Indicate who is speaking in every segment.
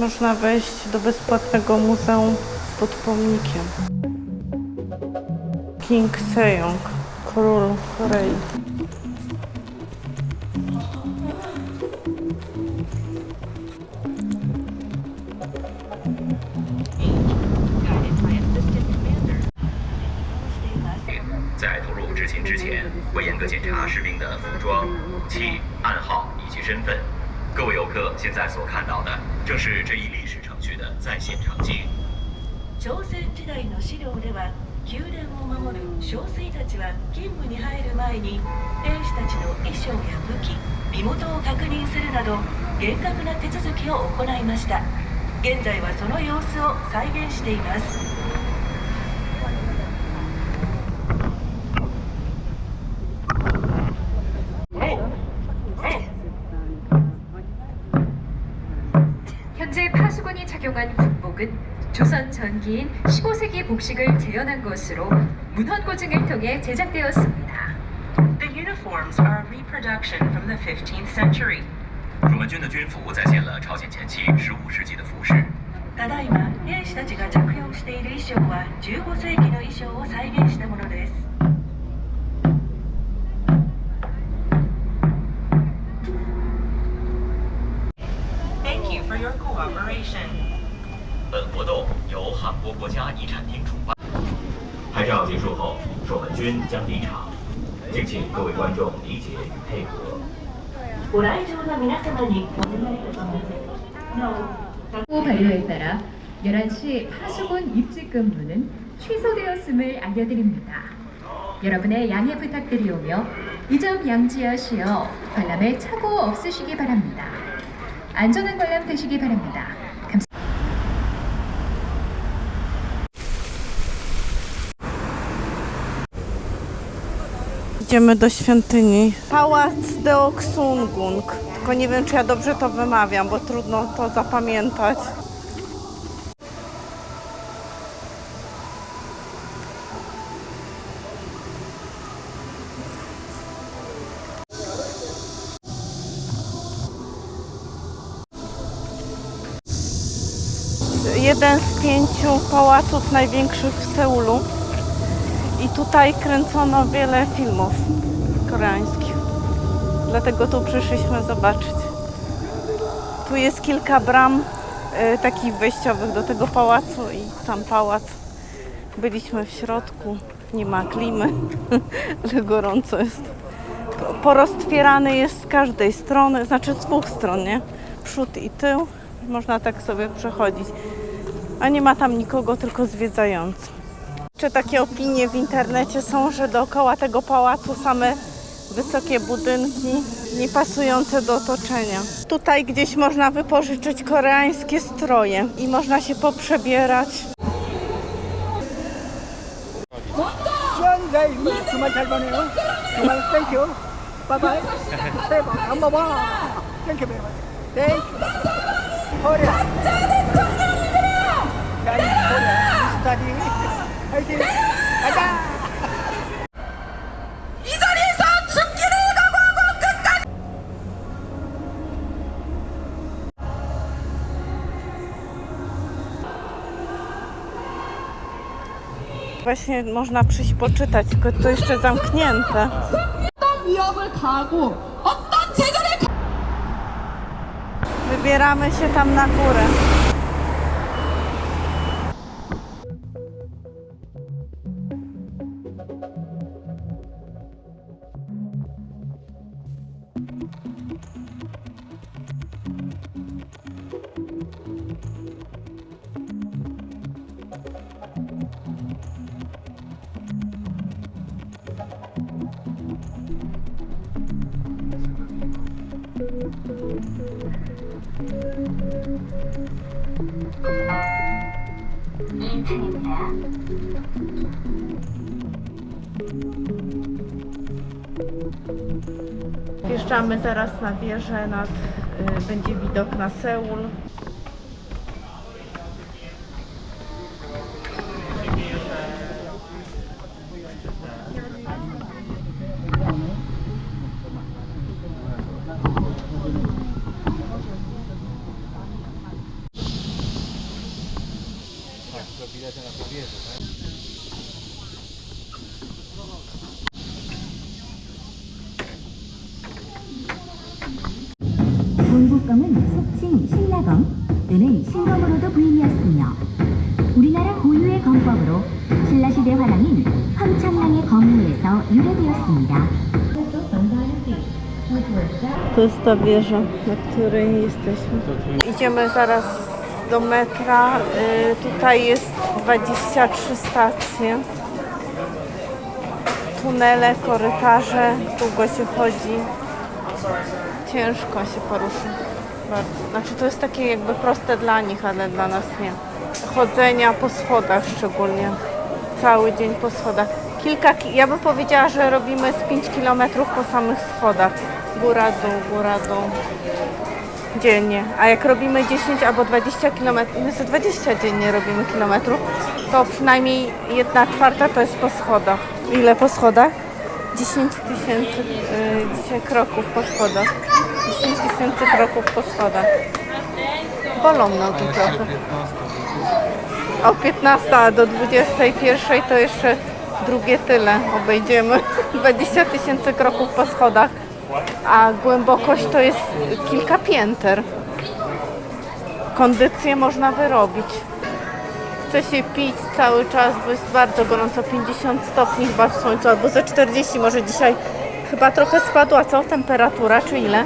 Speaker 1: Można wejść do bezpłatnego muzeum pod pomnikiem. King Sejong, król Korei.
Speaker 2: 各位游客现在所看到的，正是这一历史程序的在线场景。
Speaker 3: 朝鮮時代の資料では宮殿を守る将帥たちは勤務に入る前に兵士たちの衣装や武器身元を確認するなど厳格な手続きを行いました現在はその様子を再現しています「
Speaker 4: 착용한 군복은 조선 전기인 15세기 복식을 재현한 것으로 문헌고증을 통해 제작되었습니다.
Speaker 5: The uniforms are a reproduction from the 15th century.
Speaker 2: 楚门军的军服再现了朝鲜前期十五世纪的服饰。
Speaker 3: ただいま兵士たちが着用している衣装は15世紀の衣装を再現したものです
Speaker 2: 军将离场，敬请各位观众理解与配合。
Speaker 3: ご来場の皆様にお願いいたしますなお
Speaker 4: 후 발효에 따라 11시 파수꾼 입직 근무는 취소되었음을 알려드립니다. 여러분의 양해 부탁드리오며 이 점 양지하시어 관람에 착오 없으시기 바랍니다. 안전한 관람 되시기 바랍니다.
Speaker 1: Idziemy do świątyni. Pałac Deoksungung. Tylko nie wiem, czy ja dobrze to wymawiam, bo trudno to zapamiętać. Jeden z pięciu pałaców największych w Seulu. I tutaj kręcono wiele filmów koreańskich. Dlatego tu przyszliśmy zobaczyć. Tu jest kilka bram e, takich wejściowych do tego pałacu i sam pałac. Byliśmy w środku, nie ma klimy, ale gorąco jest. Po- Poroztwierany jest z każdej strony, znaczy z dwóch stron, nie? Przód i tył. Można tak sobie przechodzić. A nie ma tam nikogo, tylko zwiedzający. Czy takie opinie w internecie są, że dookoła tego pałacu same wysokie budynki, nie pasujące do otoczenia. Tutaj gdzieś można wypożyczyć koreańskie stroje i można się poprzebierać.
Speaker 6: 시간 잘 주말 잘 보내요. 주말 땡큐. 바이바이. 새해 복 한번 봐. 땡큐 베리 마치. 땡큐. 코리아. 야이 코리아. 스타디. 화이팅. 가자.
Speaker 1: Właśnie można przyjść poczytać, tylko to jeszcze zamknięte.
Speaker 7: 위협을 가하고 어떤 재단의
Speaker 1: Wybieramy się tam na górę. Wjeżdżamy zaraz na wieżę, nad, y, będzie widok na Seul.
Speaker 8: 동국검은 속칭 신라검 또는 신검으로도 불리었으며 우리나라 고유의 검법으로 신라시대 화랑인 황창랑의 검유에서 유래되었습니다.
Speaker 1: To jest ta wieża, na której jesteśmy. Idziemy zaraz do metra. Y, tutaj jest 23 stacje. Tunele, korytarze, długo się chodzi. Ciężko się poruszy. Znaczy to jest takie jakby proste dla nich, ale dla nas nie. Chodzenia po schodach szczególnie. Cały dzień po schodach. Kilka, ki- ja bym powiedziała, że robimy z 5 km po samych schodach. Góra, dół, góra, dół. Dziennie. A jak robimy 10 albo 20 km, my sobie 20 dziennie robimy kilometrów, to przynajmniej jedna czwarta to jest po schodach. Ile po schodach? 10 tysięcy y, dzisiaj kroków po schodach. 10 tysięcy kroków po schodach. Bolą nogi trochę. O 15 a do 21 to jeszcze drugie tyle obejdziemy. 20 tysięcy kroków po schodach, a głębokość to jest kilka pięter. Kondycję można wyrobić. Chce się pić cały czas, bo jest bardzo gorąco, 50 stopni chyba w słońcu, albo ze 40 może dzisiaj chyba trochę spadła, co? Temperatura, czy ile?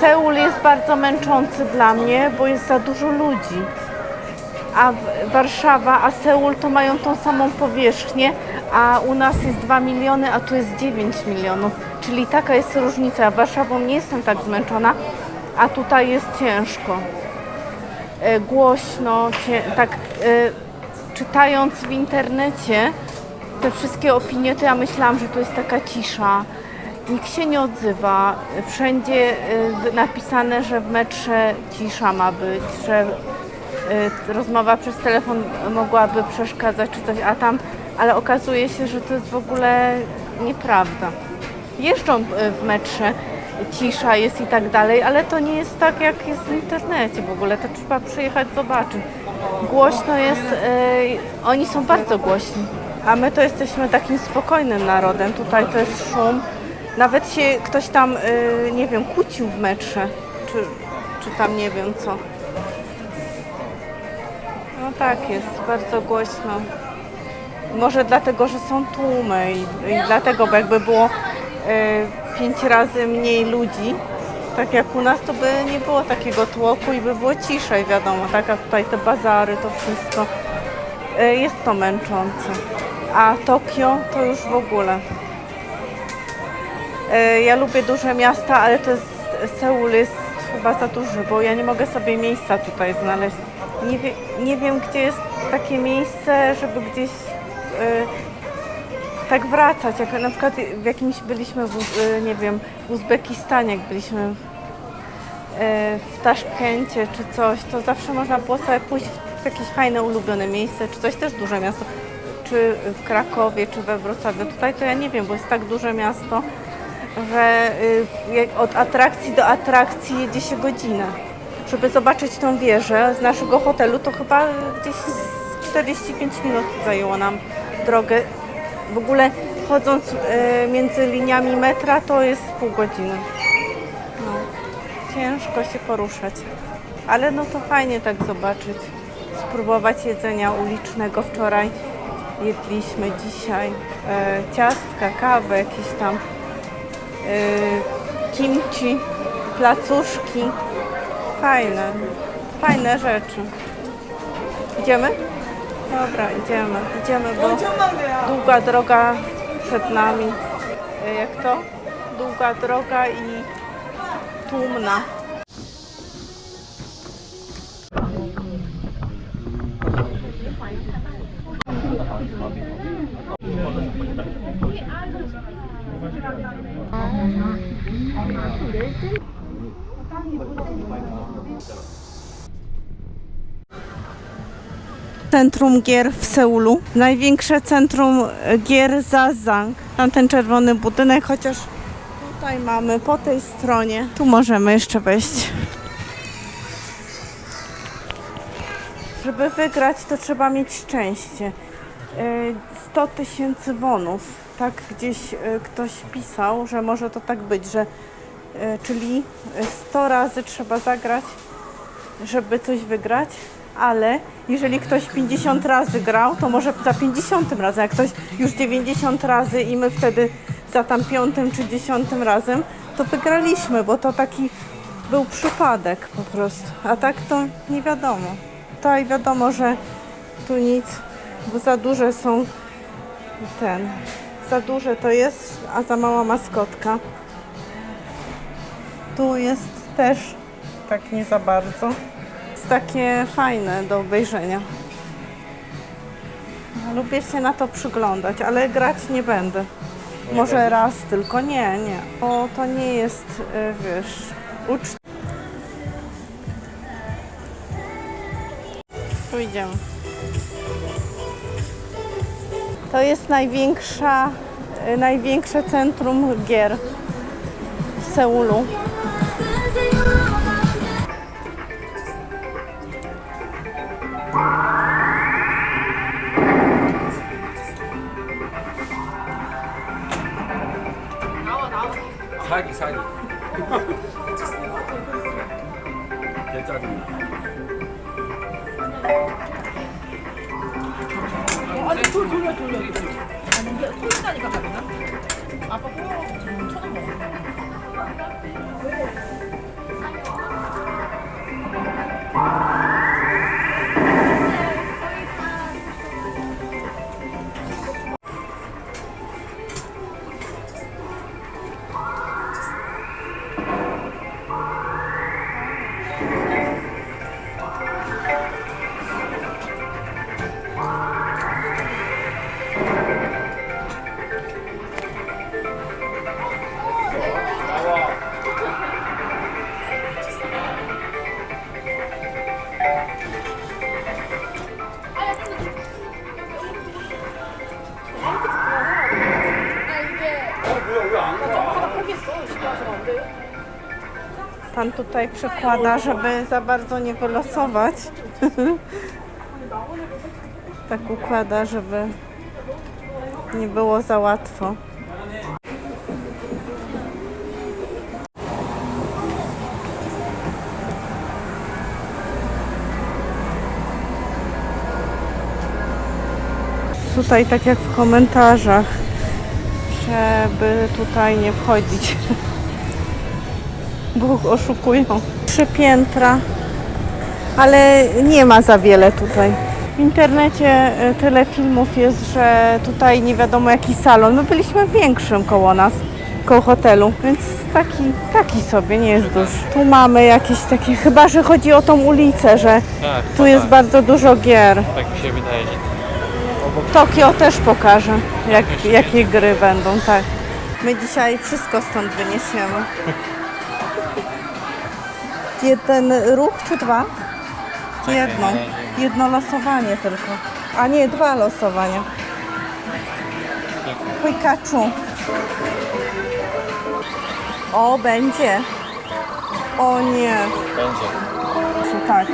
Speaker 1: Seul jest bardzo męczący dla mnie, bo jest za dużo ludzi a Warszawa, a Seul to mają tą samą powierzchnię, a u nas jest 2 miliony, a tu jest 9 milionów. Czyli taka jest różnica. Warszawą nie jestem tak zmęczona, a tutaj jest ciężko. E, Głośno, cie, tak e, czytając w internecie te wszystkie opinie, to ja myślałam, że to jest taka cisza. Nikt się nie odzywa. Wszędzie e, napisane, że w metrze cisza ma być, że rozmowa przez telefon mogłaby przeszkadzać czy coś, a tam, ale okazuje się, że to jest w ogóle nieprawda. Jeżdżą y, w metrze, cisza jest i tak dalej, ale to nie jest tak jak jest w internecie w ogóle, to trzeba przyjechać zobaczyć. Głośno jest, y, oni są bardzo głośni, a my to jesteśmy takim spokojnym narodem, tutaj to jest szum. Nawet się ktoś tam, y, nie wiem, kłócił w metrze, czy, czy tam nie wiem co. No tak, jest bardzo głośno. Może dlatego, że są tłumy i, i dlatego, bo jakby było e, pięć razy mniej ludzi, tak jak u nas, to by nie było takiego tłoku i by było ciszej, wiadomo, tak jak tutaj te bazary, to wszystko. E, jest to męczące. A Tokio to już w ogóle. E, ja lubię duże miasta, ale to jest, Seul jest chyba za duży, bo ja nie mogę sobie miejsca tutaj znaleźć. Nie, wie, nie wiem, gdzie jest takie miejsce, żeby gdzieś tak wracać. Jak na przykład w jakimś byliśmy, w, e, nie wiem, w Uzbekistanie, jak byliśmy w, e, w Taszkencie czy coś, to zawsze można było sobie pójść w jakieś fajne, ulubione miejsce, czy coś też duże miasto, czy w Krakowie, czy we Wrocławiu. Tutaj to ja nie wiem, bo jest tak duże miasto, że y, od atrakcji do atrakcji jedzie się godzinę. Żeby zobaczyć tą wieżę z naszego hotelu, to chyba gdzieś z 45 minut zajęło nam drogę. W ogóle chodząc y, między liniami metra to jest pół godziny. No, ciężko się poruszać. Ale no to fajnie tak zobaczyć. Spróbować jedzenia ulicznego wczoraj. Jedliśmy dzisiaj e, ciastka, kawę, jakieś tam y, kimchi, placuszki. Fajne, fajne rzeczy. Idziemy? Dobra, idziemy, idziemy, bo długa droga przed nami. Y, Jak to? Długa droga i tłumna. Centrum gier w Seulu. Największe centrum gier Zazang. Tam ten czerwony budynek, chociaż tutaj mamy po tej stronie. Tu możemy jeszcze wejść. Żeby wygrać, to trzeba mieć szczęście. Y, 100 tysięcy wonów. Tak gdzieś y, ktoś pisał, że może to tak być, że czyli 100 razy trzeba zagrać, żeby coś wygrać, ale jeżeli ktoś 50 razy grał, to może za 50 razem, jak ktoś już 90 razy i my wtedy za tam piątym czy dziesiątym razem, to wygraliśmy, bo to taki był przypadek po prostu. A tak to nie wiadomo. Tutaj wiadomo, że tu nic, bo za duże są ten, za duże to jest, a za mała maskotka. Tu jest też tak nie za bardzo. Jest takie fajne do obejrzenia. Lubię się na to przyglądać, ale grać nie będę. Może raz tylko, nie, nie. Bo to nie jest, y, wiesz, ucz. Tu idziemy. To jest największa, y, największe centrum gier w Seulu.
Speaker 9: 개 짜증나. 아니 돌 돌려 돌려. 아니 이게 털다니까 가나?
Speaker 1: 아빠 꼬여 천원 먹어. Tutaj przekłada, żeby za bardzo nie wylosować. tak układa, żeby nie było za łatwo. Tutaj tak jak w komentarzach, żeby tutaj nie wchodzić. bo oszukują. Trzy piętra, ale nie ma za wiele tutaj. W internecie e, tyle filmów jest, że tutaj nie wiadomo jaki salon. My byliśmy w większym koło nas, koło hotelu, więc taki, taki sobie, nie jest duży. Tu mamy jakieś takie, chyba że chodzi o tą ulicę, że
Speaker 9: Tak,
Speaker 1: tu jest bardzo dużo gier.
Speaker 9: tak mi się wydaje.
Speaker 1: Tokio też pokaże, jak, jakie gry będą, tak. My dzisiaj wszystko stąd wyniesiemy. Jeden ruch czy dwa? Jedno. Jedno losowanie tylko. A nie, dwa losowania. Pikachu. O, będzie. O nie.
Speaker 9: Będzie.
Speaker 1: Tak.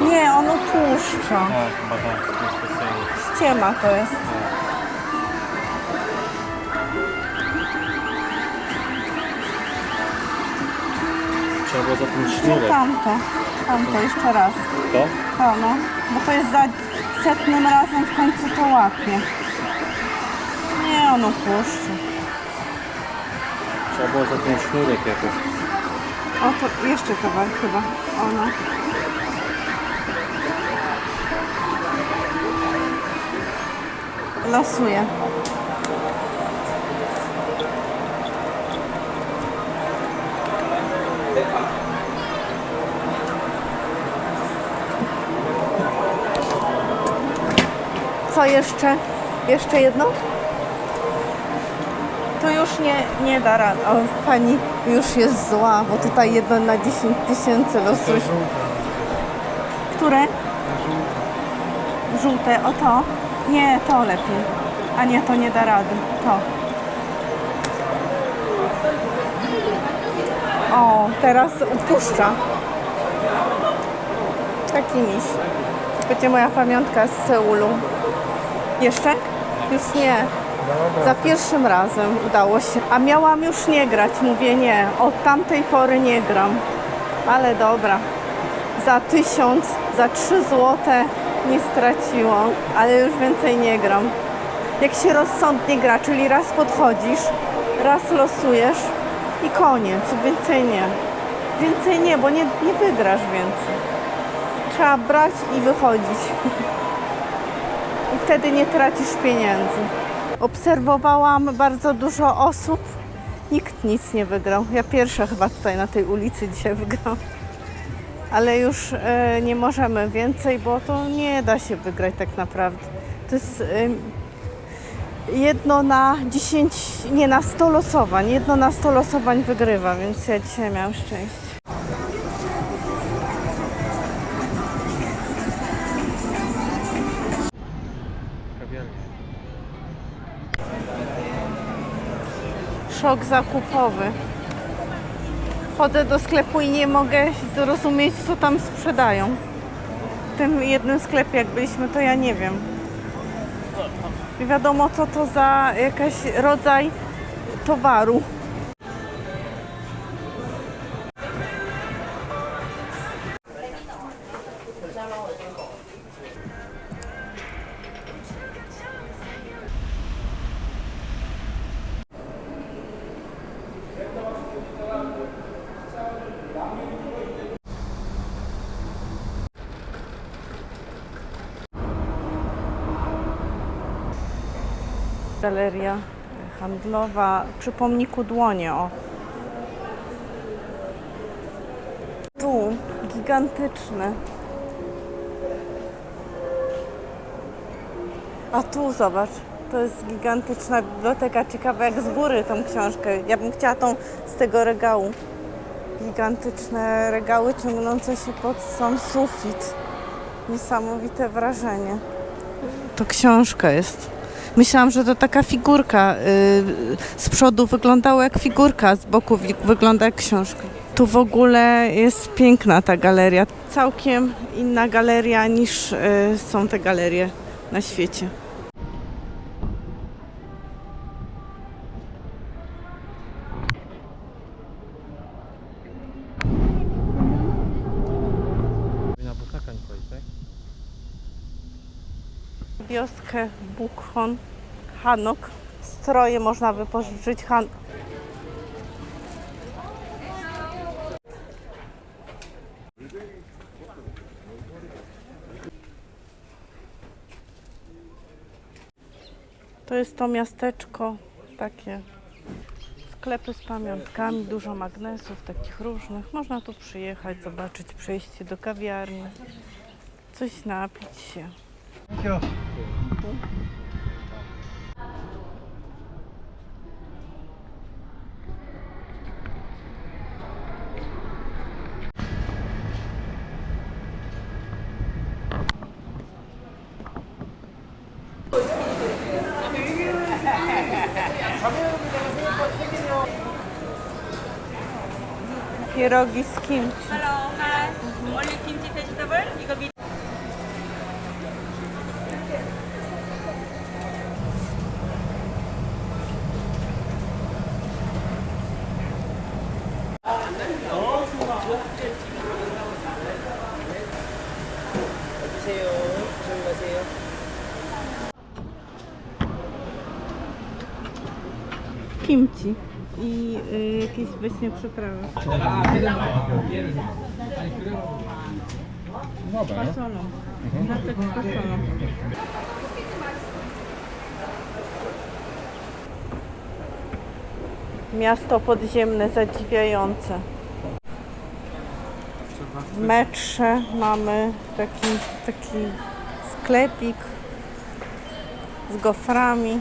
Speaker 1: Nie, on opuszcza.
Speaker 9: A, chyba tak.
Speaker 1: Ściema to jest.
Speaker 9: Trzeba było za
Speaker 1: No
Speaker 9: sznurek.
Speaker 1: tamto. Tamto jeszcze raz.
Speaker 9: To?
Speaker 1: To no. Bo to jest za setnym razem w końcu to łapie. Nie, on opuszcza.
Speaker 9: Trzeba było za ten sznurek jakoś.
Speaker 1: O, to jeszcze kawałek chyba. Ona. Losuję. Co jeszcze? Jeszcze jedno? To już nie, nie da rady. O, pani już jest zła, bo tutaj jedno na 10 tysięcy losuje. Które? Żółte. O to? Nie, to lepiej. A nie, to nie da rady. To. O, teraz upuszcza. Taki miś. To będzie moja pamiątka z Seulu. Jeszcze? Już nie. Za pierwszym razem udało się. A miałam już nie grać. Mówię nie. Od tamtej pory nie gram. Ale dobra. Za tysiąc, za trzy złote nie straciłam. Ale już więcej nie gram. Jak się rozsądnie gra, czyli raz podchodzisz, raz losujesz i koniec. Więcej nie. Więcej nie, bo nie, nie wygrasz więcej. Trzeba brać i wychodzić. Wtedy nie tracisz pieniędzy. Obserwowałam bardzo dużo osób. Nikt nic nie wygrał. Ja pierwsza chyba tutaj na tej ulicy dzisiaj wygrałam. Ale już e, nie możemy więcej, bo to nie da się wygrać tak naprawdę. To jest jedno na 10, nie na 100 losowań. Jedno na 100 losowań wygrywa, więc ja dzisiaj miałam szczęście. Szok zakupowy. Wchodzę do sklepu i nie mogę zrozumieć, co tam sprzedają. W tym jednym sklepie, jak byliśmy, to ja nie wiem. Nie wiadomo, co to za jakiś rodzaj towaru. Galeria handlowa przy pomniku Dłonie, o. Tu, gigantyczny. A tu zobacz, to jest gigantyczna biblioteka. Ciekawe jak z góry tą książkę. Ja bym chciała tą z tego regału. Gigantyczne regały ciągnące się pod sam sufit. Niesamowite wrażenie. To książka jest. Myślałam, że to taka figurka. y, Z przodu wyglądało jak figurka, z boku wygląda jak książka. Tu w ogóle jest piękna ta galeria. Całkiem inna galeria niż y, są te galerie na świecie.
Speaker 9: Na Busaka nie chodzi, tak?
Speaker 1: Wioskę Bukhon, Hanok. Stroje można wypożyczyć. Han- To jest to miasteczko, takie sklepy z pamiątkami, dużo magnesów takich różnych. Można tu przyjechać, zobaczyć przejście do kawiarni, coś napić się. 땡큐 pierogi z kimchi. Halo, hi. Only kimchi vegetable? 이거 밑 i y, jakieś właśnie przyprawy. Fasolą. Placek z fasolą. Miasto podziemne zadziwiające. W metrze mamy taki, taki sklepik z goframi.